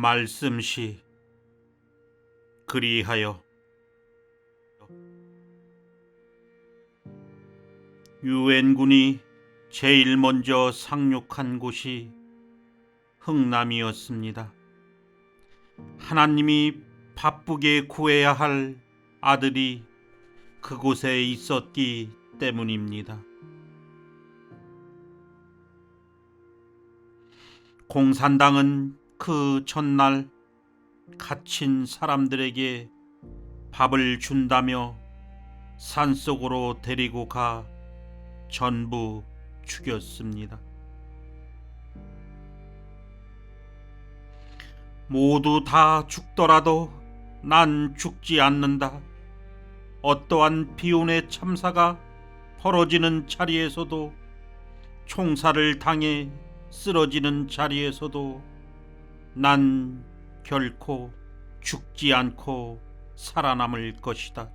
말씀시 그리하여 유엔군이 제일 먼저 상륙한 곳이 흥남이었습니다. 하나님이 바쁘게 구해야 할 아들이 그곳에 있었기 때문입니다. 공산당은 그 전날 갇힌 사람들에게 밥을 준다며 산속으로 데리고 가 전부 죽였습니다. 모두 다 죽더라도 난 죽지 않는다. 어떠한 비운의 참사가 벌어지는 자리에서도 총살을 당해 쓰러지는 자리에서도 난 결코 죽지 않고 살아남을 것이다.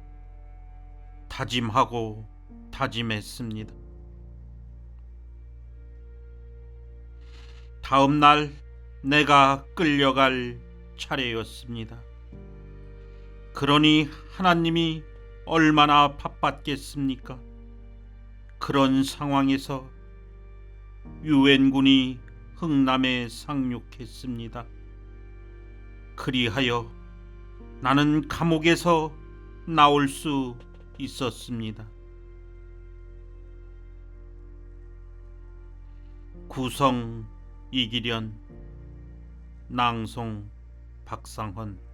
다짐하고 다짐했습니다. 다음 날 내가 끌려갈 차례였습니다. 그러니 하나님이 얼마나 바빴겠습니까? 그런 상황에서 유엔군이 흥남에 상륙했습니다. 그리하여 나는 감옥에서 나올 수 있었습니다. 구성 이기련 낭송 박상헌